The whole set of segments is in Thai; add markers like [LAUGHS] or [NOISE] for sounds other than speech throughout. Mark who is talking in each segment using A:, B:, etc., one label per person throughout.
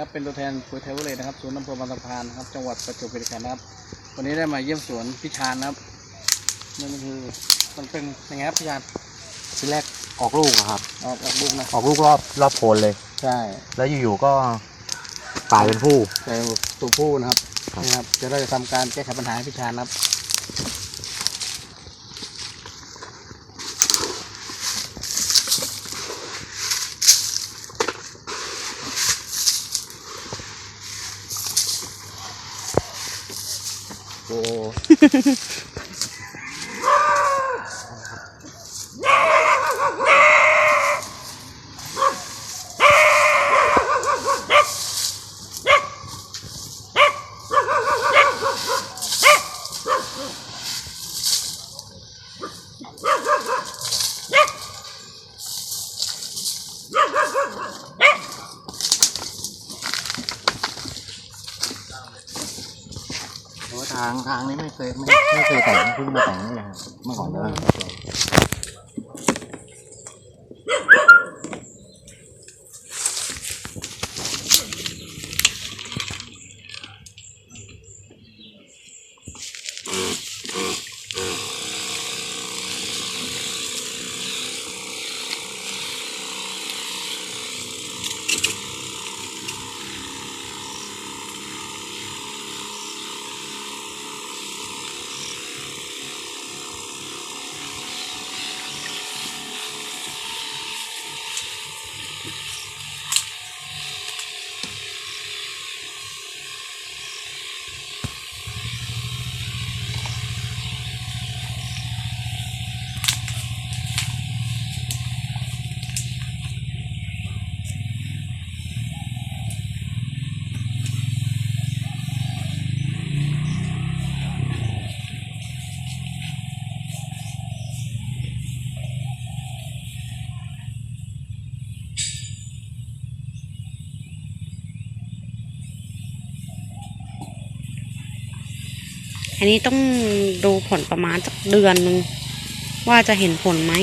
A: ครับเป็นตัวแทนปุ๋ยไทยเวอร์เลยนะครับศูนย์อำเภอบางสะพานนะครับจังหวัดประจวบคีรีขันธ์นะครับ วันนี้ได้มาเยี่ยมสวนพิชานนะครับนั่นก็คือมันเป็นยังไงครับพิชาน
B: ทีแรกออกลูกอะครับ
A: ออกออกลูกนะ
B: ออกลูกรอบรอบโคนเลย
A: ใช่
B: แล้วอยู่ๆก็กลายเป็นผู้
A: ใส่ตัวผู้นะครับ
B: ครับ
A: นี่ครับเดี๋ยวเราจะทำการแก้ไขปัญหาให้พิชานนะครับ Oh. [LAUGHS]
B: โอ้แต่ว่าทางทางนี้ไม่เคยไม่ไม่เคยแต่งเพิ่งมาแต่งนี่แหละครับเมื่อก่อนเลย
C: อันนี้ต้องดูผลประมาณสักเดือนหนึ่งว่าจะเห็นผลไหม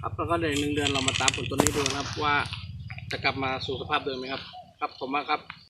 A: ครับแล้วก็เดี๋ยวอีกหนึ่งเดือนเรามาตามผลตัวนี้ดูนะครับว่าจะกลับมาสู่สภาพเดิมไหมครับ ครับผมมากครับ